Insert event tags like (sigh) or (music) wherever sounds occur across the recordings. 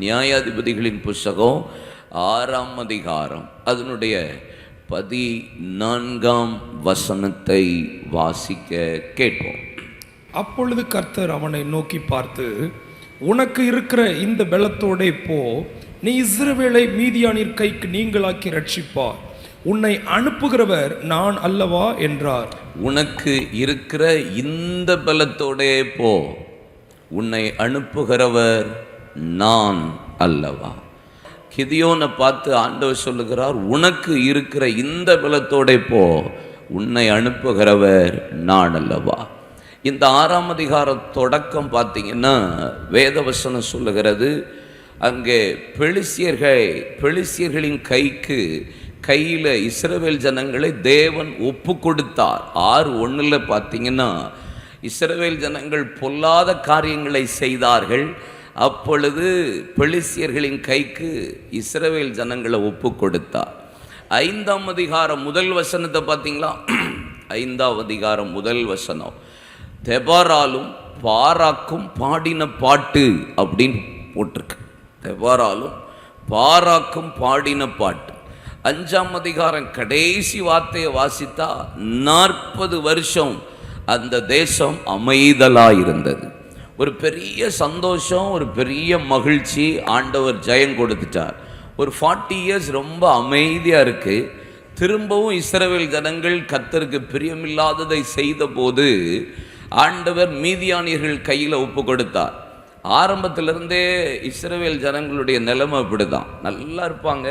நியாயாதிபதிகளின் புஸ்தகம் ஆறாம் அதிகாரம். அதனுடைய பதினான்காம் வசனத்தை வாசிக்க கேட்போம். அப்பொழுது கர்த்தர் அவனை நோக்கி பார்த்து உனக்கு இருக்கிற இந்த பலத்தோடே போ. நீ இஸ்ரவேலை மீதியானின் கைக்கு நீங்களாக்கி ரட்சிப்பார் உன்னை அனுப்புகிறவர் நான் அல்லவா? என்றார். உனக்கு இருக்கிற இந்த பலத்தோடே போ. உன்னை அனுப்புகிறவர் நான் அல்லவா? கிதியோனை பார்த்து ஆண்டவர் சொல்லுகிறார் உனக்கு இருக்கிற இந்த பலத்தோட போ உன்னை அனுப்புகிறவர் நான் அல்லவா? இந்த ஆறாம் அதிகார தொடக்கம் பார்த்தீங்கன்னா வேதவசனம் சொல்லுகிறது அங்கே பெலிசியர்கள் பெலிசியர்களின் கைக்கு கையில் இஸ்ரவேல் ஜனங்களை தேவன் ஒப்பு கொடுத்தார் ஆறு ஒன்றில் பார்த்தீங்கன்னா இஸ்ரவேல் ஜனங்கள் பொல்லாத காரியங்களை செய்தார்கள். அப்பொழுது பெலிசியர்களின் கைக்கு இஸ்ரவேல் ஜனங்களை ஒப்பு கொடுத்தார். ஐந்தாம் அதிகாரம் முதல் வசனத்தை பார்த்தீங்களா? ஐந்தாம் அதிகாரம் முதல் வசனம். தெபாராலும் பாராக்கும் பாடின பாட்டு அப்படின்னு போட்டிருக்கு. தெபாராலும் பாராக்கும் பாடின பாட்டு. அஞ்சாம் அதிகாரம் கடைசி வார்த்தையை வாசித்தா நாற்பது வருஷம் அந்த தேசம் அமைதலாக இருந்தது ஒரு பெரிய சந்தோஷம் ஒரு பெரிய மகிழ்ச்சி ஆண்டவர் ஜெயம் கொடுத்துட்டார். ஒரு ஃபார்ட்டி இயர்ஸ் ரொம்ப அமைதியாக இருக்குது திரும்பவும் இஸ்ரவேல் ஜனங்கள் கத்தருக்கு பிரியமில்லாததை செய்தபோது ஆண்டவர் மீதியானியர்கள் கையில் ஒப்பு கொடுத்தார். ஆரம்பத்திலிருந்தே இஸ்ரவேல் ஜனங்களுடைய நிலைமை அப்படிதான் நல்லா இருப்பாங்க.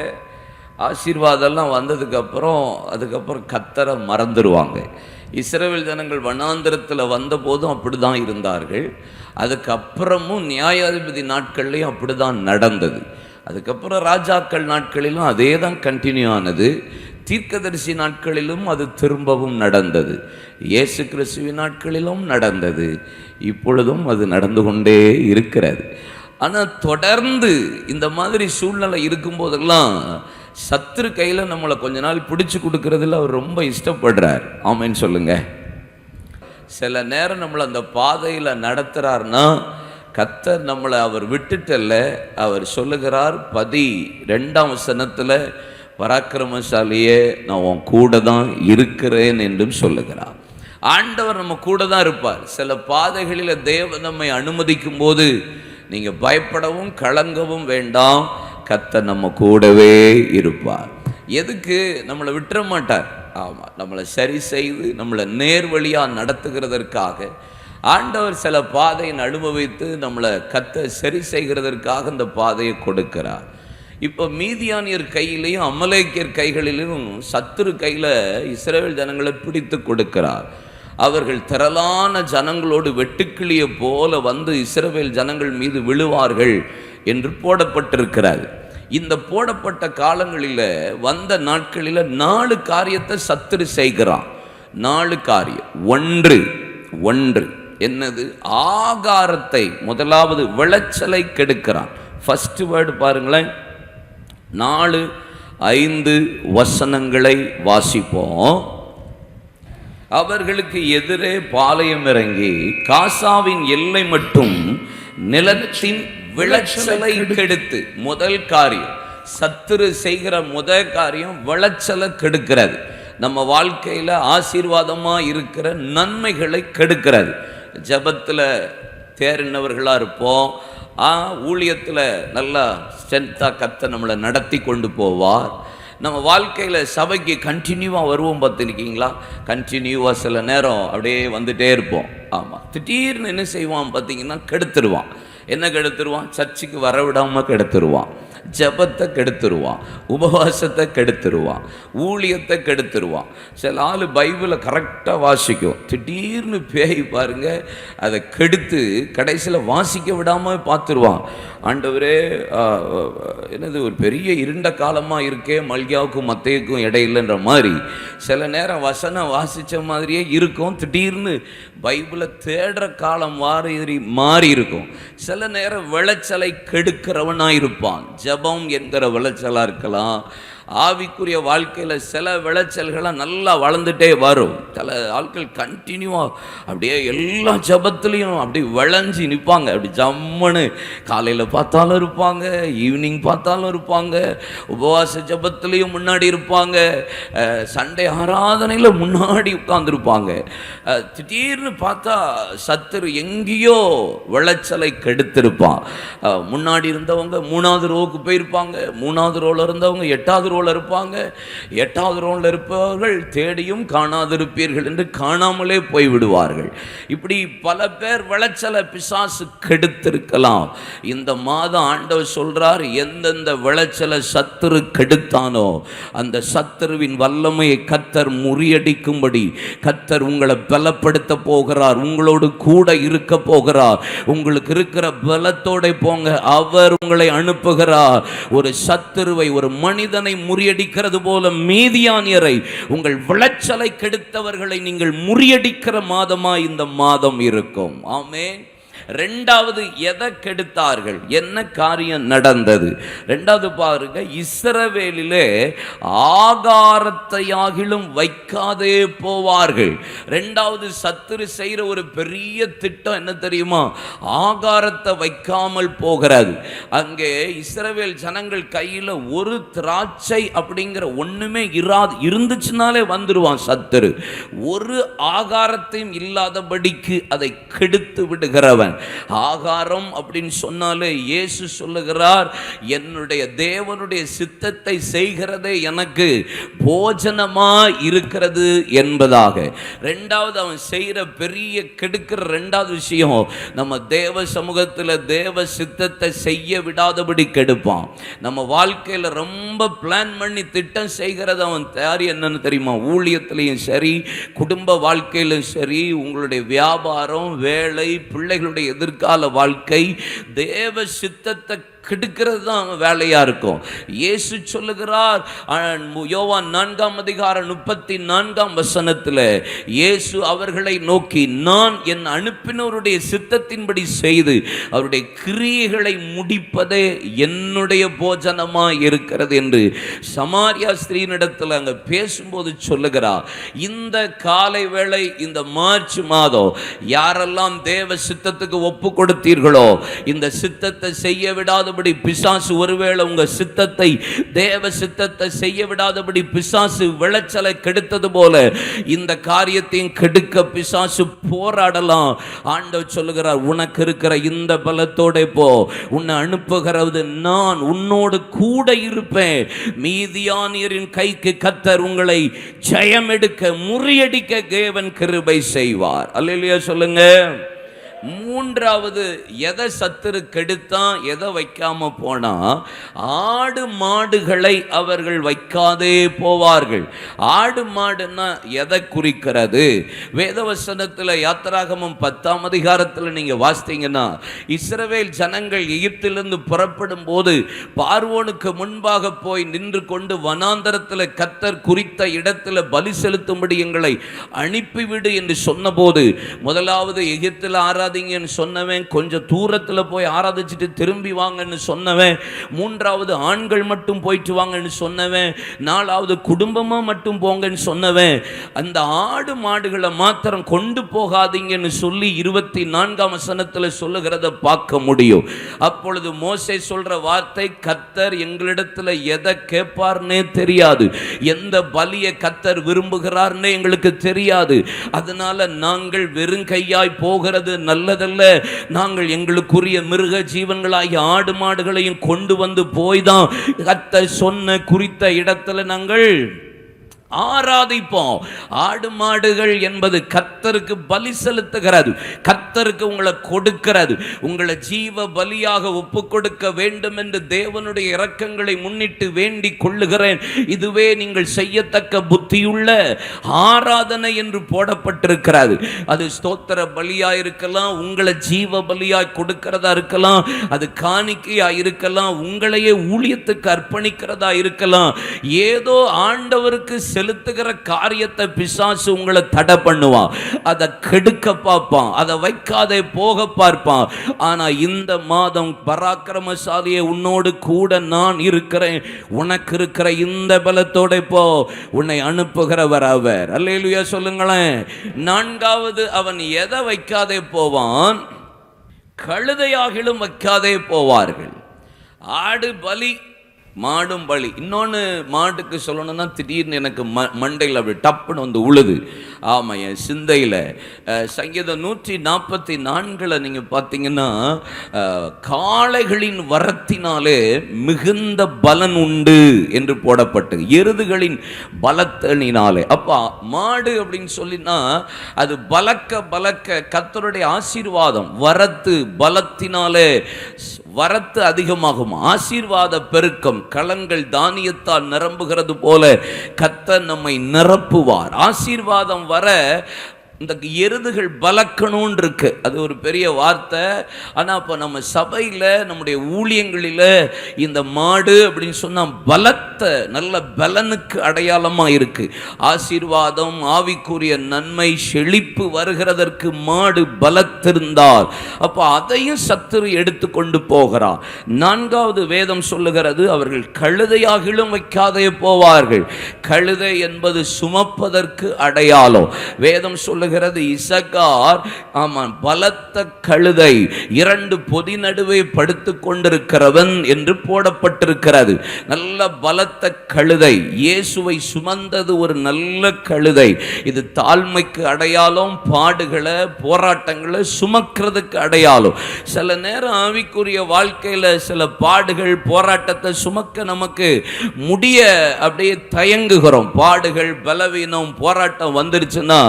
ஆசீர்வாதம்லாம் வந்ததுக்கப்புறம் அதுக்கப்புறம் கத்தரை மறந்துடுவாங்க இஸ்ரேல் ஜனங்கள் வனாந்திரத்தில் வந்தபோதும் அப்படி தான் இருந்தார்கள். அதுக்கப்புறமும் நியாயாதிபதி நாட்கள்லையும் அப்படி தான் நடந்தது. அதுக்கப்புறம் ராஜாக்கள் நாட்களிலும் அதே தான் கண்டினியூ ஆனது. தீர்க்கதரிசி நாட்களிலும் அது திரும்பவும் நடந்தது. இயேசு கிறிஸ்துவின் நாட்களிலும் நடந்தது. இப்பொழுதும் அது நடந்து கொண்டே இருக்கிறது. ஆனால் தொடர்ந்து இந்த மாதிரி சூழ்நிலை இருக்கும்போதெல்லாம் சத்துரு கையில் நம்மளை கொஞ்ச நாள் பிடிச்சி கொடுக்கறதுல அவர் ரொம்ப இஷ்டப்படுறார். ஆமைன்னு சொல்லுங்க. சில நேரம் நம்மளை அந்த பாதையில் நடத்துகிறார்னா கத்தர் நம்மளை அவர் விட்டுட்டல்ல அவர் சொல்லுகிறார் பதி ரெண்டாம் வசனத்தில் பராக்கிரமசாலியே நான் உன் கூட தான் இருக்கிறேன் என்றும் சொல்லுகிறார். ஆண்டவர் நம்ம கூட தான் இருப்பார். சில பாதைகளில் தேவ நம்மை அனுமதிக்கும் போது நீங்கள் பயப்படவும் கலங்கவும் வேண்டாம். கத்த நம்ம கூடவே இருப்பார். எதுக்கு? நம்மளை விட்டுற மாட்டார். ஆமாம் நம்மளை சரி செய்து நம்மளை நேர் வழியாக நடத்துகிறதற்காக. ஆண்டவர் சில பாதையை அனுபவித்து நம்மளை கத்த சரி செய்கிறதற்காக இந்த பாதையை கொடுக்கிறார். இப்போ மீதியானியர் கையிலையும் அமலேக்கியர் கைகளிலும் சத்துரு கையில் இஸ்ரேல் ஜனங்களை பிடித்து கொடுக்கிறார். அவர்கள் திரளான ஜனங்களோடு வெட்டுக்கிளியை போல வந்து இஸ்ரவேல் ஜனங்கள் மீது விழுவார்கள். என்று போடப்பட்டிருக்கிறார். இந்த போடப்பட்ட காலங்களில் வந்த நாட்களில் நாலு காரியத்தை சத்துரு செய்கிறான். நாலு காரியம். ஒன்று ஒன்று. என்னது? ஆகாரத்தை முதலாவது விளைச்சலை கெடுக்கிறான். ஃபஸ்ட்டு வேர்டு பாருங்களேன். நாலு ஐந்து வசனங்களை வாசிப்போம். அவர்களுக்கு எதிரே பாளையம் இறங்கி காசாவின் எல்லை மட்டும் நிலத்தின் விளைச்சலை கெடுத்து. முதல் காரியம். சத்துரு செய்கிற முதல் காரியம் விளைச்சலை கெடுக்கிறது. நம்ம வாழ்க்கையில் ஆசீர்வாதமாக இருக்கிற நன்மைகளை கெடுக்கிறது. ஜபத்தில் தேறினவர்களாக இருப்போம். ஆ ஊழியத்தில் நல்லா ஸ்ட்ரென்த்தாக கத்த நம்மளை நடத்தி கொண்டு போவார். நம்ம வாழ்க்கையில் சபைக்கு கண்டினியூவாக வருவோம் பார்த்துருக்கீங்களா? கண்டினியூவாக சில நேரம் அப்படியே வந்துட்டே இருப்போம். ஆமாம் திடீர்னு என்ன செய்வான் பார்த்தீங்கன்னா கெடுத்துருவான். என்ன கெடுத்துருவான்? சர்ச்சுக்கு வர விடாமல் கெடுத்துருவான். ஜபத்தை கெடுத்துருவான் உபவாசத்தை கெடுத்துருவான் ஊழியத்தை கெடுத்துருவான். சில ஆள் பைபிளை கரெக்டாக வாசிக்கும். திடீர்னு பேய் பாருங்க அதை கெடுத்து கடைசியில் வாசிக்க விடாமல் பார்த்துருவான். ஆண்டவரே என்னது ஒரு பெரிய இருண்ட காலமாக இருக்கே மல்கியாவுக்கும் மத்தையுக்கும் இடையிலன்ற மாதிரி. சில நேரம் வசனம் வாசித்த மாதிரியே இருக்கும். திடீர்னு பைபிளை தேடுற காலம் மாறி மாறி இருக்கும். சில நேரம் விளைச்சலை கெடுக்கிறவனாக இருப்பான். ஜபம் என்கிற விளைச்சலாக இருக்கலாம். ஆவிக்குரிய வாழ்க்கையில் சில விளைச்சல்கள்லாம் நல்லா வளர்ந்துட்டே வரும். சில ஆட்கள் கண்டினியூவாக அப்படியே எல்லா ஜபத்துலேயும் அப்படி விளைஞ்சி நிற்பாங்க அப்படி ஜம்முன்னு காலையில் பார்த்தாலும் இருப்பாங்க ஈவினிங் பார்த்தாலும் இருப்பாங்க உபவாச ஜபத்துலேயும் முன்னாடி இருப்பாங்க சண்டை சண்டே ஆராதனையில் முன்னாடி உட்காந்துருப்பாங்க திடீர்னு பார்த்தா சத்துரு எங்கேயோ விளைச்சலை கெடுத்திருப்பான். முன்னாடி இருந்தவங்க மூணாவது ரோவுக்கு போயிருப்பாங்க மூணாவது ரோவில் இருந்தவங்க எட்டாவது ரோவில் இருப்பாங்க. எட்டாவது ரோவில் இருப்பவர்கள் தேடியும் காணாதிருப்பீர்கள் என்று காணாமலே போய் விடுவார்கள் இப்படி பல பேர் விளைச்சலை பிசாசு கெடுத்திருக்கலாம். இந்த மாதம் ஆண்டவர் சொல்றார் எந்தெந்த விளைச்சலை சத்துரு கெடுத்தானோ அந்த சத்துருவின் வல்லமையை கத்தர் முறியடிக்கும்படி கத்தர் உங்களை பலப்படுத்த போகிறார் உங்களோடு கூட இருக்க போகிறார் உங்களுக்கு இருக்கிற பலத்தோட போங்க அவர் உங்களை அனுப்புகிறார். ஒரு சத்துருவை ஒரு மனிதனை முறியடிக்கிறது போல மீதியானியரை உங்கள் விளைச்சலை கெடுத்தவர்களை நீங்கள் முறியடிக்கிற மாதமா இந்த மாதம் இருக்கும். ஆமேன். ரெண்டாவது எதை கெடுத்தார்கள்? என்ன காரியம் நடந்தது? ரெண்டாவது பாருங்க இஸ்ரவேலிலே ஆகாரத்தையாகிலும் வைக்காதே போவார்கள். ரெண்டாவது சத்துரு செய்கிற ஒரு பெரிய திட்டம் என்ன தெரியுமா? ஆகாரத்தை வைக்காமல் போகிறது அங்கே இஸ்ரவேல் ஜனங்கள் கையில் ஒரு திராட்சை அப்படிங்கிற ஒன்றுமே இராது இருந்துச்சுனாலே வந்துடுவான் சத்துரு. ஒரு ஆகாரத்தையும் இல்லாதபடிக்கு அதை கெடுத்து விடுகிறவன். ஆகாரம் அப்படின்னு சொன்னாலே இயேசு சொல்லுகிறார் என்னுடைய தேவனுடைய சித்தத்தை செய்கிறதே எனக்கு போஜனமா இருக்கிறது என்பதாக. ரெண்டாவது அவன் செய்கிற பெரிய கெடுக்கிற ரெண்டாவது விஷயம் நம்ம தேவ சமூகத்தில் தேவ சித்தத்தை செய்ய விடாதபடி கெடுப்பான். நம்ம வாழ்க்கையில் ரொம்ப பிளான் பண்ணி திட்டம் செய்கிறது அவன் தயார் என்னன்னு தெரியுமா? ஊழியத்திலையும் சரி குடும்ப வாழ்க்கையிலும் சரி உங்களுடைய வியாபாரம் வேலை பிள்ளைகளுடைய எதிர்கால வாழ்க்கை தேவ சித்தத்தை கெடுக்கிறது தான் வேலையாக இருக்கும். இயேசு சொல்லுகிறார் யோவான் நான்காம் அதிகாரம் முப்பத்தி நான்காம் வசனத்தில் இயேசு அவர்களை நோக்கி நான் என் அனுப்பினவருடைய சித்தத்தின்படி செய்து அவருடைய கிரியைகளை முடிப்பதே என்னுடைய போஜனமா இருக்கிறது என்று சமாரியா ஸ்திரீனிடத்தில் அங்கே பேசும்போது சொல்லுகிறார் இந்த காலை வேளை இந்த மார்ச் மாதம் யாரெல்லாம் தேவ சித்தத்துக்கு ஒப்பு கொடுத்தீர்களோ இந்த சித்தத்தை செய்ய விடாது விடாதபடி பிசாசு ஒருவேளை உங்க சித்தத்தை தேவ சித்தத்தை செய்ய விடாதபடி பிசாசு விளைச்சலை கெடுத்தது போல இந்த காரியத்தையும் கெடுக்க பிசாசு போராடலாம். ஆண்டவர் சொல்லுகிறார் உனக்கு இருக்கிற இந்த பலத்தோட போ உன்னை அனுப்புகிறது நான் உன்னோடு கூட இருப்பேன். மீதியானியரின் கைக்கு கத்தர் உங்களை ஜெயம் எடுக்க முறியடிக்க தேவன் கிருபை செய்வார். அல்லையா சொல்லுங்க. மூன்றாவது எதை சத்துரு கெடுத்தான் எதை வைக்காம போனா ஆடு மாடுகளை அவர்கள் வைக்காதே போவார்கள். ஆடு மாடுன்னா எதை குறிக்கிறது? வேதவசனத்தில் யாத்திராகமம் பத்தாம் அதிகாரத்தில் நீங்க வாசித்தீங்கன்னா இஸ்ரவேல் ஜனங்கள் எகிப்திலிருந்து புறப்படும் போது பார்வோனுக்கு முன்பாக போய் நின்று கொண்டு வனாந்தரத்தில் கத்தர் குறித்த இடத்துல பலி செலுத்தும்படி எங்களை அனுப்பிவிடு என்று சொன்னபோது முதலாவது எகிப்தில் ஆராதிங்கன்னு சொன்னவன் கொஞ்சம் தூரத்தில் போய் ஆராதிச்சுட்டு திரும்பி வாங்கன்னு சொன்னவன் மூன்றாவது ஆண்கள் மட்டும் போயிட்டு வாங்கன்னு சொன்னவன் நாலாவது குடும்பமாக மட்டும் போங்கன்னு சொன்னவன் அந்த ஆடு மாடுகளை மாத்திரம் கொண்டு போகாதீங்கன்னு சொல்லி இருபத்தி நான்காம் வசனத்தில் சொல்லுகிறத பார்க்க முடியும். அப்பொழுது மோசை சொல்ற வார்த்தை கத்தர் எங்களிடத்துல எதை கேட்பார்னே தெரியாது. எந்த பலியை கத்தர் விரும்புகிறார்னே எங்களுக்கு தெரியாது. அதனால நாங்கள் வெறும் கையாய் போகிறது நல்ல நல்லதல்ல நாங்கள் எங்களுக்குரிய மிருக ஜீவன்களாகிய ஆடு மாடுகளையும் கொண்டு வந்து போய் தான் சொன்ன குறித்த இடத்துல நாங்கள் ஆராதிப்போம். ஆடு மாடுகள் என்பது கத்தருக்கு பலி செலுத்துகிறது. கத்தருக்கு உங்களை கொடுக்கிறது. உங்களை ஜீவ பலியாக ஒப்பு கொடுக்க வேண்டும் என்று தேவனுடைய இரக்கங்களை முன்னிட்டு வேண்டி கொள்ளுகிறேன். இதுவே நீங்கள் செய்யத்தக்க புத்தியுள்ள ஆராதனை என்று போடப்பட்டிருக்கிறது. அது ஸ்தோத்திர பலியா இருக்கலாம் உங்களை ஜீவ பலியாய் கொடுக்கிறதா இருக்கலாம் அது காணிக்கையா இருக்கலாம் உங்களையே ஊழியத்துக்கு அர்ப்பணிக்கிறதா இருக்கலாம். ஏதோ ஆண்டவருக்கு செல் செலுத்துகிற காரியத்தை பிசாசு உங்களை தடை பண்ணுவான். அதை கெடுக்க பார்ப்பான். அதை வைக்காதே போக பார்ப்பான். ஆனா இந்த மாதம் பராக்கிரமசாலியை உன்னோடு கூட நான் இருக்கிறேன். உனக்கு இருக்கிற இந்த பலத்தோட போ. உன்னை அனுப்புகிறவர் அவர். அல்லேலுயா சொல்லுங்களேன். நான்காவது அவன் எதை வைக்காதே போவான்? கழுதையாகிலும் வைக்காதே போவார்கள். ஆடு பலி மாடும் பலி இன்னொன்று மாட்டுக்கு சொல்லணும்னா திடீர்னு எனக்கு ம மண்டையில் அப்படி டப்புன்னு வந்து உழுது. ஆமாம் என் சிந்தையில். சங்கீதம் நூற்றி நாற்பத்தி நான்கில் நீங்கள் பார்த்தீங்கன்னா காளைகளின் வரத்தினாலே மிகுந்த பலன் உண்டு என்று போடப்பட்டு எருதுகளின் பலத்தனினாலே அப்பா மாடு அப்படின்னு சொல்லினா அது பலக்க பலக்க கத்தருடைய ஆசீர்வாதம் வரத்து பலத்தினாலே வரத்து அதிகமாகும். ஆசீர்வாத பெருக்கம் களங்கள் தானியத்தால் நிரம்புகிறது போல கத்த நம்மை நிரப்புவார். ஆசீர்வாதம் வர இந்த எருதுகள் பலக்கணும்னு இருக்கு அது ஒரு பெரிய வார்த்தை. ஆனால் இப்போ நம்ம சபையில் நம்முடைய ஊழியங்களில் இந்த மாடு அப்படின்னு சொன்னால் பலத்த நல்ல பலனுக்கு அடையாளமாக இருக்கு. ஆசீர்வாதம் ஆவிக்குரிய நன்மை செழிப்பு வருகிறதற்கு மாடு பலத்திருந்தால். அப்போ அதையும் சத்துரு எடுத்து கொண்டு போகிறார் நான்காவது வேதம் சொல்லுகிறது அவர்கள் கழுதையாகிலும் வைக்காதே போவார்கள். கழுதை என்பது சுமப்பதற்கு அடையாளம். வேதம் சொல்லுகிறது இசக்கார் ஆமாம் பலத்த கழுதை இரண்டு பொதி நடுவே படுத்து கொண்டிருக்கிறவன் என்று போடப்பட்டிருக்கிறது. நல்ல பலத்த கழுதை இயேசுவை சுமந்தது ஒரு நல்ல கழுதை. இது தாழ்மைக்கு அடையாளம் பாடுகளை போராட்டங்களை சுமக்கிறதுக்கு அடையாளம். சில நேரம் ஆவிக்குரிய வாழ்க்கையில் சில பாடுகள் போராட்டத்தை சுமக்க நமக்கு முடிய அப்படியே தயங்குகிறோம். பாடுகள் பலவீனம் போராட்டம் வந்துருச்சுன்னா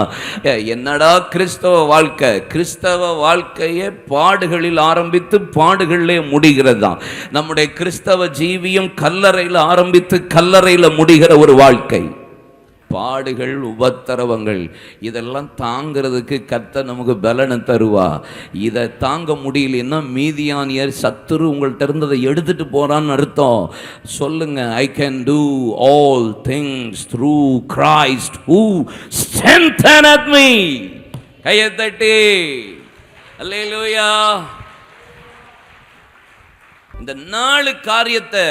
என்னடா கிறிஸ்தவ வாழ்க்கை? கிறிஸ்தவ வாழ்க்கையே பாடுகளில் ஆரம்பித்து பாடுகளிலே முடிகிறது? தான் நம்முடைய கிறிஸ்தவ ஜீவியம் கல்லறையில் ஆரம்பித்து கல்லறையில் முடிகிற ஒரு வாழ்க்கை. பாடுகள் உபத்திரவங்கள் இதெல்லாம் தாங்கிறதுக்கு கத்த நமக்கு பலனை தருவா. இதை தாங்க முடியலன்னா மீதியானியர் சத்துரு உங்கள்கிட்ட இருந்ததை எடுத்துட்டு போறான்னு அர்த்தம். சொல்லுங்க I can do all things through Christ who strength me கையை தட்டி. அல்லேலூயா இந்த நாலு காரியத்தை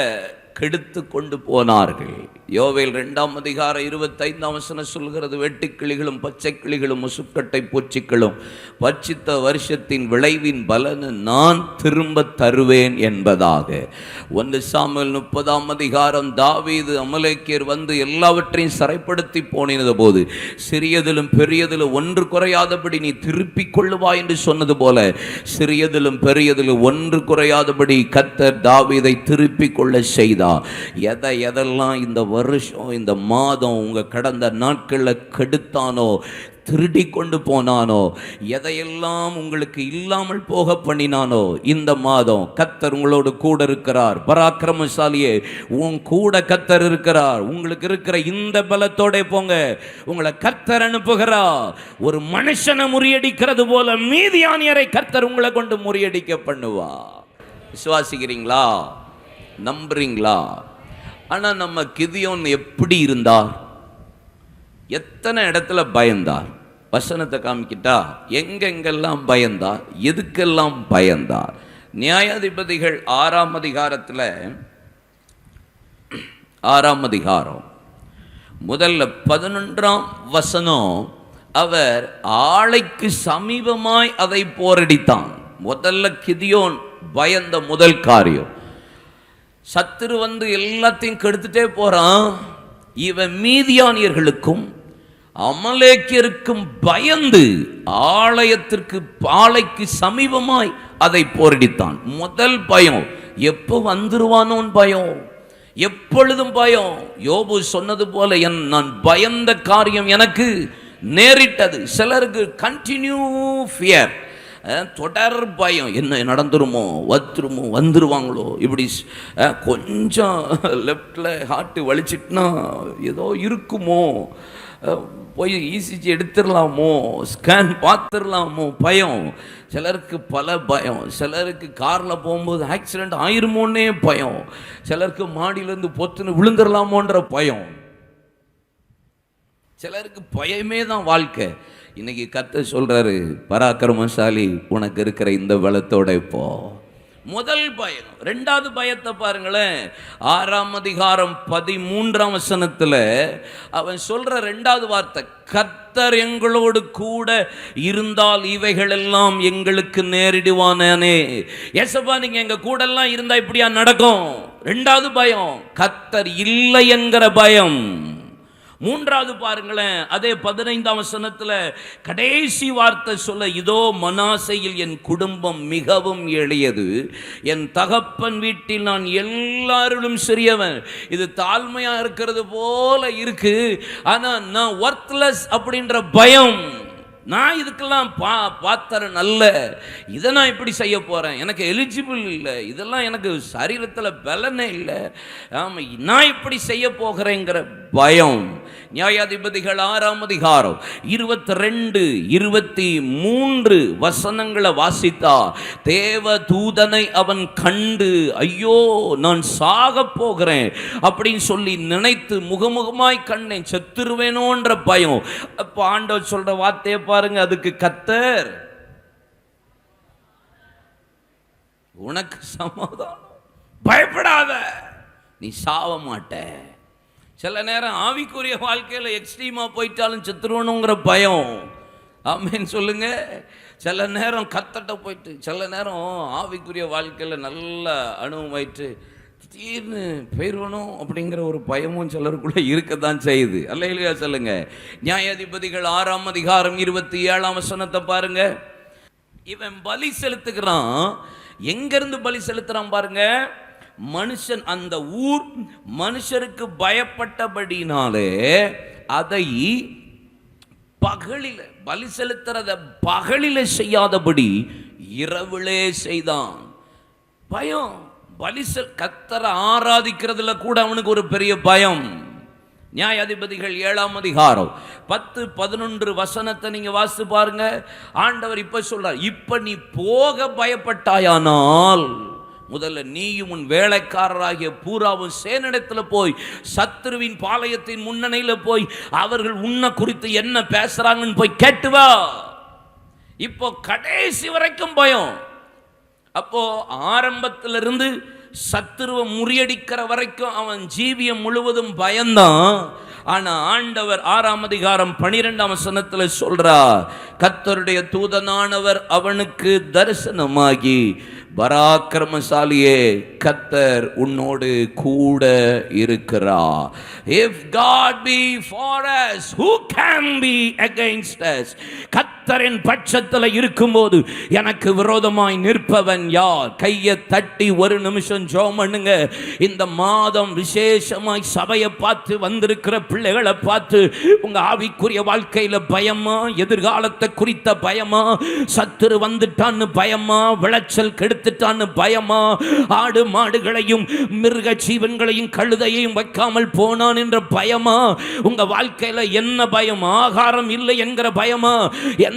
கெடுத்து கொண்டு போனார்கள். யோவேல் ரெண்டாம் அதிகார இருபத்தைந்தாம் வசனம் சொல்கிறது வெட்டுக்கிளிகளும் பச்சை கிளிகளும் முசுக்கட்டை பூச்சிகளும் பச்சித்த வருஷத்தின் விளைவின் பலனை நான் திரும்ப தருவேன் என்பதாக. ஒன்று சாமல் முப்பதாம் அதிகாரம் தாவீது அமலேக்கியர் வந்து எல்லாவற்றையும் சிறைப்படுத்தி போனினது போது சிறியதிலும் பெரியதிலும் ஒன்று குறையாதபடி நீ திருப்பிக் கொள்ளுவா என்று சொன்னது போல சிறியதிலும் பெரியதிலும் ஒன்று குறையாதபடி கத்தர் தாவீதை திருப்பிக் கொள்ள செய்தார். எதை எதெல்லாம் இந்த வருஷம் இந்த மாதம் உங்கள் கடந்த நாட்களில் கெடுத்தானோ திருடி கொண்டு போனானோ எதையெல்லாம் உங்களுக்கு இல்லாமல் போக பண்ணினானோ இந்த மாதம் கத்தர் உங்களோடு கூட இருக்கிறார். பராக்கிரமசாலியே உன் கூட கத்தர் இருக்கிறார். உங்களுக்கு இருக்கிற இந்த பலத்தோட போங்க. உங்களை கத்தர் அனுப்புகிறார் ஒரு மனுஷனை முறியடிக்கிறது போல மீதியானியரை கத்தர் உங்களை கொண்டு முறியடிக்க பண்ணுவா. விசுவாசிக்கிறீங்களா? நம்புறீங்களா? ஆனால் நம்ம கிதியோன் எப்படி இருந்தார்? எத்தனை இடத்துல பயந்தார்? வசனத்தை காமிக்கிட்டா எங்கெங்கெல்லாம் பயந்தார்? எதுக்கெல்லாம் பயந்தார்? நியாயாதிபதிகள் ஆறாம் அதிகாரத்தில் ஆறாம் அதிகாரம் முதல்ல பதினொன்றாம் வசனம் அவர் ஆளைக்கு சமீபமாய் அதை போரடித்தான். முதல்ல கிதியோன் பயந்த முதல் காரியம் சத்துரு வந்து எல்லாத்தையும் கெடுத்துட்டே போகிறான் இவன் மீதியானியர்களுக்கும் அமலேக்கியருக்கும் பயந்து ஆலயத்திற்கு பாலைக்கு சமீபமாய் அதை போரடித்தான். முதல் பயம் எப்போ வந்துருவானோன்னு பயம் எப்பொழுதும் பயம். யோபு சொன்னது போல என் நான் பயந்த காரியம் எனக்கு நேரிட்டது. சிலருக்கு கண்டினியூ ஃபியர் தொடர் பயம். என்ன நடந்துருமோ வத்துருமோ வந்துருவாங்களோ இப்படி கொஞ்சம் லெஃப்டில் ஹார்ட்டு வலிச்சிட்டுனா ஏதோ இருக்குமோ போய் இசிஜி எடுத்துடலாமோ ஸ்கேன் பார்த்துடலாமோ பயம். சிலருக்கு பல பயம். சிலருக்கு காரில் போகும்போது ஆக்சிடெண்ட் ஆயிருமோன்னே பயம். சிலருக்கு மாடியிலேருந்து பொத்துன்னு விழுந்துடலாமோன்ற பயம். சிலருக்கு பயமே தான் வாழ்க்கை. இன்னைக்கு கத்த சொல்கிறாரு பராக்கிரமசாலி உனக்கு இருக்கிற இந்த பலத்தோட இப்போ முதல் பயம் ரெண்டாவது பயத்தை பாருங்களேன். ஆறாம் அதிகாரம் பதிமூன்றாம் வசனத்தில் அவன் சொல்கிற ரெண்டாவது வார்த்தை கத்தர் எங்களோடு கூட இருந்தால் இவைகள் எல்லாம் எங்களுக்கு நேரிடுவானே. ஏசப்பா நீங்கள் எங்கள் கூடெல்லாம் இருந்தால் இப்படியா நடக்கும்? ரெண்டாவது பயம் கத்தர் இல்லை என்கிற பயம். மூன்றாவது பாருங்களேன் அதே பதினைந்தாம் வசனத்தில் கடைசி வார்த்தை சொல்ல இதோ மனாசையில் என் குடும்பம் மிகவும் எளியது. என் தகப்பன் வீட்டில் நான் எல்லாரிலும் சிறியவன். இது தாழ்மையாக இருக்கிறது போல இருக்கு. ஆனால் நான் ஒர்த்லெஸ் அப்படின்ற பயம். நான் இதுக்கெல்லாம் பா பாத்திரம் அல்ல இதை நான் இப்படி செய்ய போகிறேன் எனக்கு எலிஜிபிள் இல்லை. இதெல்லாம் எனக்கு சரீரத்தில் பலனே இல்லை. ஆமாம் நான் இப்படி செய்ய போகிறேங்கிற பயம். நியாயாதிபதிகள் ஆறாம் அதிகாரம் இருபத்தி ரெண்டு இருபத்தி மூன்று வசனங்களை வாசித்தா தேவ தூதனை அவன் கண்டு ஐயோ நான் சாக போகிறேன் அப்படின்னு சொல்லி நினைத்து முகமுகமாய் கண்ணேன் செத்துருவேனோன்ற பயம். அப்போ ஆண்டவர் சொல்ற வார்த்தையை பாருங்க அதுக்கு கத்தர். உனக்கு சமாதானம் பயப்படாத. நீ சாவ மாட்ட. சில நேரம் ஆவிக்குரிய வாழ்க்கையில் எக்ஸ்ட்ரீமாக போயிட்டாலும் செத்துருவணுங்கிற பயம். ஆமேன்னு சொல்லுங்க. சில நேரம் கத்தட்ட போயிட்டு சில நேரம் ஆவிக்குரிய வாழ்க்கையில் நல்ல அனுபவமாயிட்டு திடீர்னு போயிடுவனும் அப்படிங்கிற ஒரு பயமும் சிலருக்குள்ள இருக்கத்தான் செய்யுது. அல்ல இல்லையா சொல்லுங்க? நியாயாதிபதிகள் ஆறாம் அதிகாரம் இருபத்தி ஏழாம் வசனத்தை பாருங்க. இவன் பலி செலுத்துகிறான். எங்கிருந்து பலி செலுத்துறான் பாருங்க? மனுஷன் அந்த ஊர் மனுஷருக்கு பயப்பட்டபடினாலே அதை பகலில் பலி செலுத்துறத பகலில செய்யாதபடி இரவிலே செய்தான். பயம். பலிசல் கத்தரை ஆராதிக்கிறதுல கூட அவனுக்கு ஒரு பெரிய பயம். நியாயாதிபதிகள் ஏழாம் அதிகாரம் பத்து பதினொன்று வசனத்தை நீங்க வாசித்து பாருங்க. ஆண்டவர் இப்ப சொல்றார் இப்ப நீ போக பயப்பட்டாயானால் முதல்ல நீயும் உன் வேலைக்காரராகிய பூராவும் சேனிடத்தில் போய் சத்ருவின் பாளையத்தின் முன்னணியில போய் அவர்கள் உன்னை குறித்து என்ன பேசுறாங்கன்னு போய் கேட்டு வா. இப்போ கடைசி வரைக்கும் பயம். அப்போ ஆரம்பத்திலிருந்து சத்துருவை முறியடிக்கிற வரைக்கும் அவன் ஜீவியம் முழுவதும் பயந்தான். ஆனால் ஆண்டவர் ஆறாம் அதிகாரம் பனிரெண்டாம் வசனத்துல சொல்றா கத்தருடைய தூதனானவர் அவனுக்கு தரிசனமாகி பராக்கிரமசாலியே கத்தர் உன்னோடு கூட இருக்கிறா. If God be for us who can be against us கத் கர்த்தரின் பட்சத்தில் இருக்கும்போது எனக்கு விரோதமாய் நிற்பவன் யார்? கையை தட்டி ஒரு நிமிஷம் ஜோம் பண்ணுங்க இந்த மாதம் விசேஷமாய் சபையை பார்த்து வந்திருக்கிற பிள்ளைகளை பார்த்து உங்கள் ஆவிக்குரிய வாழ்க்கையில் பயமா? எதிர்காலத்தை குறித்த பயமா? சத்துரு வந்துட்டான்னு பயமா? விளைச்சல் கெடுத்துட்டான்னு பயமா? ஆடு மாடுகளையும் மிருக ஜீவன்களையும் கழுதையையும் வைக்காமல் போனான் என்ற பயமா? உங்க வாழ்க்கையில என்ன பயம்? ஆகாரம் இல்லை என்கிற பயமா?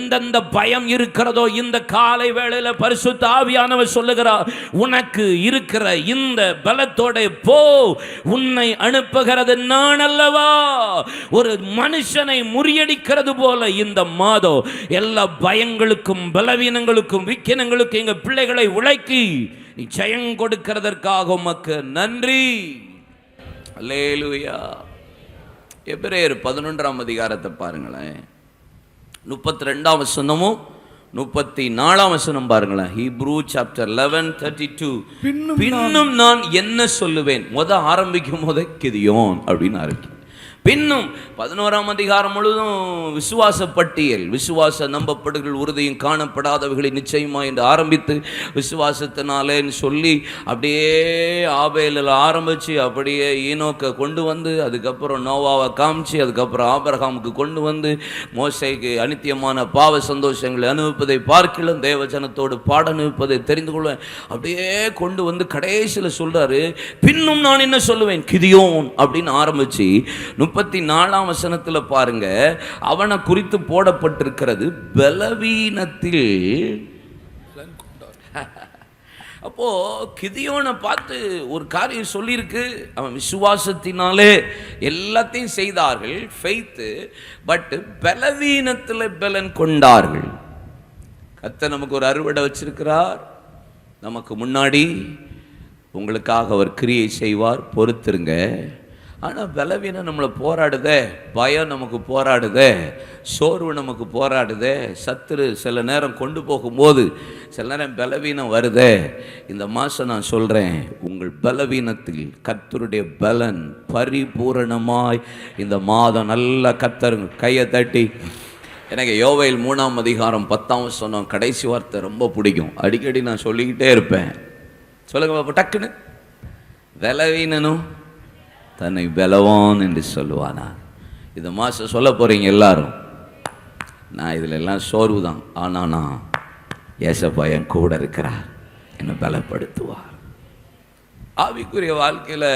எந்தெந்த பயம் இருக்கிறதோ இந்த காலை வேளையில பரிசுத்த ஆவியானவர் சொல்லுகிறார் உனக்கு இருக்கிற இந்த பலத்தோட போ உன்னை அனுப்புகிறது நான் அல்லவா ஒரு மனுஷனை முறியடிக்கிறது போல இந்த மாதம் எல்லா பயங்களுக்கும் பலவீனங்களுக்கும் விக்கினங்களுக்கும் எங்க பிள்ளைகளை உழைக்கி நீ ஜெயம் கொடுக்கிறதற்காக உமக்கு நன்றி. லேலுயா எபிரேயர் பதினொன்றாம் அதிகாரத்தை பாருங்களேன். முப்பத்தி ரெண்டாம் வசனமும் முப்பத்தி நாலாம் வசனம் பாருங்களேன். Hebrew chapter eleven thirty two பின்னும் நான் என்ன சொல்லுவேன்? முத ஆரம்பிக்கும் போத கிதியோன் அப்படின்னு ஆரம்பிக்கும் பின்னும் பதினோராம் அதிகாரம் முழுதும் விசுவாச பட்டியல் விசுவாச நம்பப்படுகள் உறுதியும் காணப்படாதவைகளை நிச்சயமா என்று ஆரம்பித்து விசுவாசத்தினாலேன்னு சொல்லி அப்படியே ஆபேலில் ஆரம்பித்து அப்படியே ஈனோக்கை கொண்டு வந்து அதுக்கப்புறம் நோவாவை காமிச்சு அதுக்கப்புறம் ஆபரகாமுக்கு கொண்டு வந்து மோசைக்கு அனித்தியமான பாவ சந்தோஷங்களை அனுபவிப்பதை பார்க்கலாம் தேவஜனத்தோடு பாட அனுபவிப்பதை தெரிந்து கொள்வேன் அப்படியே கொண்டு வந்து கடைசியில் சொல்கிறாரு பின்னும் நான் என்ன சொல்லுவேன்? கிதியோன் அப்படின்னு ஆரம்பித்து முப்பத்தி நாலாம் வசனத்தில் பாருங்க அவனை குறித்து போடப்பட்டிருக்கிறது பலவீனத்தில். (laughs) அப்போ கிதியோனை பார்த்து ஒரு காரியம் சொல்லியிருக்கு. அவன் விசுவாசத்தினாலே எல்லாத்தையும் செய்தார்கள் ஃபெய்த்து பட்டு பலவீனத்தில் பலன் கொண்டார்கள். கத்த நமக்கு ஒரு அறுவடை வச்சிருக்கிறார். நமக்கு முன்னாடி உங்களுக்காக அவர் கிரியை செய்வார். பொறுத்துருங்க. ஆனால் பலவீனம் நம்மளை போராடுதே பயம் நமக்கு போராடுதே சோர்வு நமக்கு போராடுதே சத்துரு சில நேரம் கொண்டு போகும்போது சில நேரம் பலவீனம் வருதே. இந்த மாதம் நான் சொல்கிறேன் உங்கள் பலவீனத்தில் கத்தருடைய பலன் பரிபூரணமாய் இந்த மாதம் நல்லா கத்தருங்க கையை தட்டி. எனக்கு யோவையில் மூணாம் அதிகாரம் பத்தாம் சொன்னோம் கடைசி வார்த்தை ரொம்ப பிடிக்கும். அடிக்கடி நான் சொல்லிக்கிட்டே இருப்பேன். சொல்லுங்க பாப்பா டக்குன்னு. பலவீனனும் தன்னை பலவான் என்று சொல்லுவானா? இதை மாதம் சொல்ல போகிறீங்க எல்லாரும். நான் இதில் எல்லாம் சோர்வு தான் ஆனால் நான் ஏசப்பா என் கூட இருக்கிறார். என்னை பலப்படுத்துவார். ஆவிக்குரிய வாழ்க்கையில்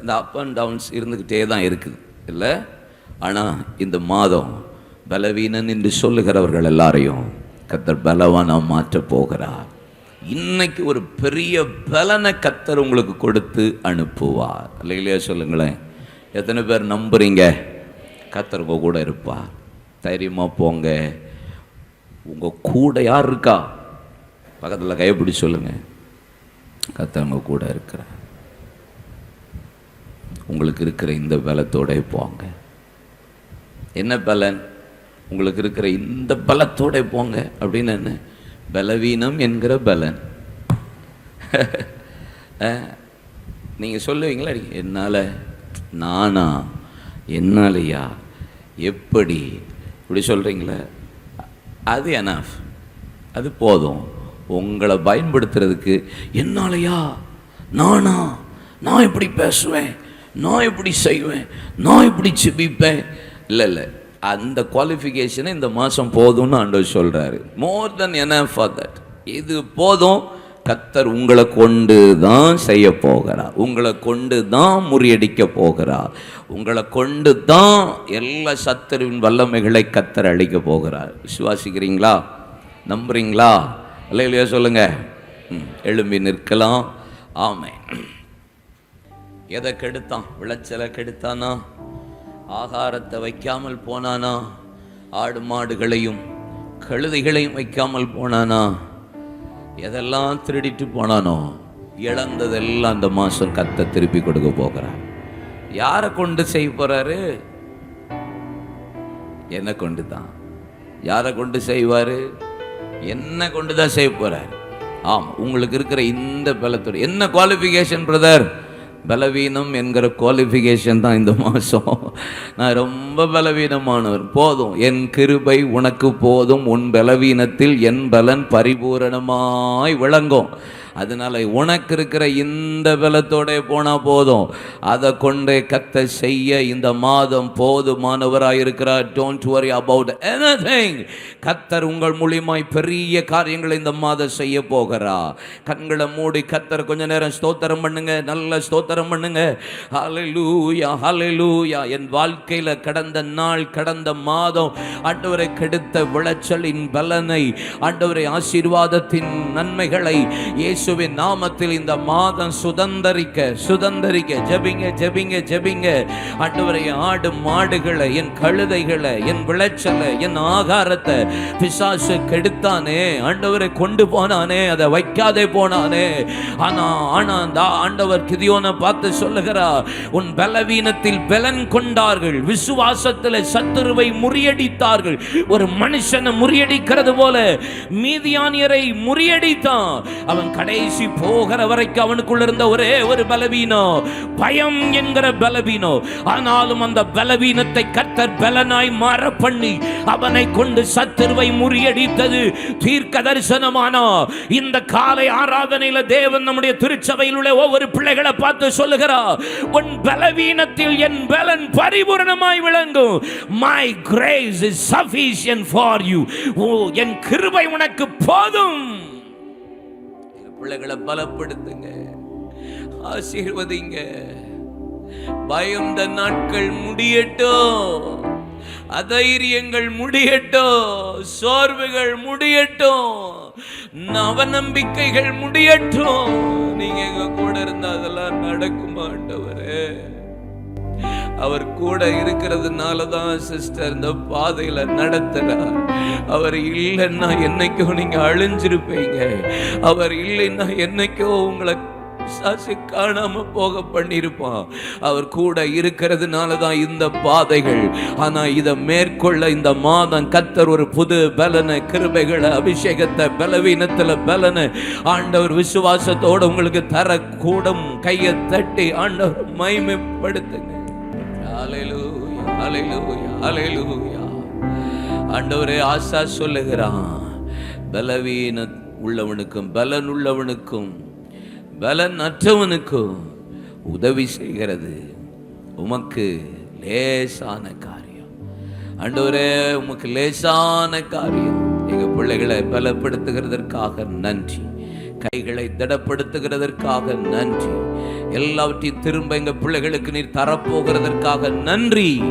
இந்த அப் அண்ட் டவுன்ஸ் இருந்துக்கிட்டே தான் இருக்குது. இல்லை? ஆனால் இந்த மாதம் பலவீனன் என்று சொல்லுகிறவர்கள் எல்லாரையும் கத்தர் பலவானாக மாற்றப் போகிறார். இன்னைக்கு ஒரு பெரிய பலனை கத்தர் உங்களுக்கு கொடுத்து அனுப்புவார். இல்லையா சொல்லுங்களேன். எத்தனை பேர் நம்புறீங்க? கத்தருங்க கூட இருப்பார். தைரியமாக போங்க. உங்கள் கூட யார் இருக்கா? பக்கத்தில் கைப்பிடி சொல்லுங்கள் கத்தர் உங்க கூட இருக்கிற உங்களுக்கு இருக்கிற இந்த பலத்தோட போங்க. என்ன பலன்? உங்களுக்கு இருக்கிற இந்த பலத்தோட போங்க. அப்படின்னு என்ன? பலவீனம் என்கிற பலன். நீங்கள் சொல்லுவீங்களா? என்னால் நானா? என்னாலையா? எப்படி? இப்படி சொல்கிறீங்களே அது எனாஃப் அது போதும். உங்களை பயன்படுத்துறதுக்கு என்னாலையா? நானா? நான் இப்படி பேசுவேன். நான் இப்படி செய்வேன். நான் இப்படி சிபிப்பேன். இல்லை இல்லை. அந்த குவாலிஃபிகேஷனை இந்த மாதம் போதும்னு ஆண்டவர் சொல்கிறாரு மோர் தென் என்ன ஃபார் தட் இது போதும். கத்தர் உங்களை கொண்டு தான் செய்ய போகிறார். உங்களை கொண்டு தான் முறியடிக்க போகிறார். உங்களை கொண்டு தான் எல்லா சத்தருவின் வல்லமைகளை கத்தர் அழிக்க போகிறார். விசுவாசிக்கிறீங்களா? நம்புறீங்களா? இல்லை இல்லையா சொல்லுங்க. ம், எழும்பி நிற்கலாம். ஆமை எதை கெடுத்தான்? விளைச்சலை கெடுத்தானா? ஆகாரத்தை வைக்காமல் போனானா? ஆடு மாடுகளையும் கழுதைகளையும் வைக்காமல் போனானா? எதெல்லாம் திருடிட்டு போனானோ இழந்ததெல்லாம் அந்த மாதம் கத்த திருப்பி கொடுக்க போகிறார். யாரை கொண்டு செய்ய போகிறாரு என்னை கொண்டு தான் யாரை கொண்டு செய்வார்? என்ன கொண்டு தான் செய்ய போகிறார் ஆம் உங்களுக்கு இருக்கிற இந்த பலத்துறை என்ன குவாலிஃபிகேஷன் பிரதர் பலவீனம் என்கிற குவாலிஃபிகேஷன் தான் இந்த மாதம் நான் ரொம்ப பலவீனமானவர். போதும். என் கிருபை உனக்கு போதும். உன் பலவீனத்தில் என் பலன் பரிபூரணமாய் விளங்கும். அதனால உனக்கு இருக்கிற இந்த பலத்தோட போனா போதும். அதை கொண்டே கத்த செய்ய இந்த மாதம் போதுமானவராக இருக்கிறார் டோன்ட் வரி அபவுட் எனிதிங் கத்தர் உங்கள் மூலியமாய் பெரிய காரியங்களை இந்த மாதம் செய்ய போகிறா. கண்களை மூடி கத்தர் கொஞ்ச நேரம் ஸ்தோத்திரம் பண்ணுங்க. நல்ல ஸ்தோத்திரம் பண்ணுங்க. ஹalleluya ஹalleluya என் வாழ்க்கையில் கடந்த நாள் கடந்த மாதம் ஆண்டவரை கெடுத்த விளைச்சலின் பலனை ஆண்டவரை ஆசீர்வாதத்தின் நன்மைகளை இயேசுவின் நாமத்தில் இந்த மாதம் சுதந்திரிக்க சுதந்திரிக்க ஜபிங்க ஜபிங்க ஜபிங்க. ஆண்டவரை ஆடு மாடுகளை என் கழுதைகளை என் விளைச்சலை என் ஆகாரத்தை பிசாசு கெடுத்தானே. ஆண்டவரை கொண்டு போனானே அதை வைக்காதே போனானே. ஆனா ஆனா அந்த ஆண்டவர் கிதியோனை பார்த்து சொல்லுகிறா உன் பலவீனத்தில் பலன் கொண்டார்கள். விசுவாசத்தில் சத்துருவை முறியடித்தார்கள். ஒரு மனுஷனை முறியடிக்கிறது போல மீதியானியரை முறியடித்தான். அவன் கடை கடைசி போகிற வரைக்கும் அவனுக்குள்ள இருந்த ஒரே ஒரு பலவீனம் பயம் என்கிற பலவீனம் ஆனாலும் அந்த பலவீனத்தை கர்த்தர் பலனாய் மாற பண்ணி அவனை கொண்டு சத்துருவை முறியடித்தது. தீர்க்க தரிசனமானா இந்த காலை ஆராதனையில தேவன் நம்முடைய திருச்சபையில் உள்ள ஒவ்வொரு பிள்ளைகளை பார்த்து சொல்லுகிறார் உன் பலவீனத்தில் என் பலன் பரிபூரணமாய் விளங்கும். My grace is sufficient for you ஓ என் கிருபை உனக்கு போதும். பிள்ளைகளை பலப்படுத்துங்க ஆசீர்வதிங்க. பயந்த நாட்கள் முடியட்டும் அதைரியங்கள் முடியட்டும் சோர்வுகள் முடியட்டும் நவநம்பிக்கைகள் முடியட்டும். நீங்க எங்க கூட இருந்தா அதெல்லாம் நடக்குமாண்டவரே அவர் கூட இருக்கிறதுனால தான் சிஸ்டர் இந்த பாதையில நடத்துறார் அவர் இல்லைன்னா என்னைக்கோ நீங்க அழிஞ்சிருப்பீங்க. அவர் இல்லைன்னா என்னைக்கோ உங்களை சாசி காணாம போக பண்ணியிருப்பான் அவர் கூட இருக்கிறதுனால தான் இந்த பாதைகள். ஆனா இதை மேற்கொள்ள இந்த மாதம் கத்தர் ஒரு புது பலனை கிருபைகளை அபிஷேகத்தை பலவீனத்துல பலனை ஆண்டவர் விசுவாசத்தோட உங்களுக்கு தர கூடம் கையை தட்டி ஆண்டவர் மைமைப்படுத்துங்க ஆண்டவரே ஆசா சொல்லுகிறான். பலவீன உள்ளவனுக்கும் பலன் உள்ளவனுக்கும் பலன் அற்றவனுக்கும் உதவி செய்கிறது. உமக்கு லேசான காரியம். ஆண்டவரே உமக்கு லேசான காரியம். எங்கள் பிள்ளைகளை பலப்படுத்துகிறதற்காக நன்றி. கைகளை திடப்படுத்துகிறதற்காக நன்றி. எல்லாவற்றையும் திரும்ப எங்க பிள்ளைகளுக்கு நீர் தரப்போகிறதற்காக நன்றி.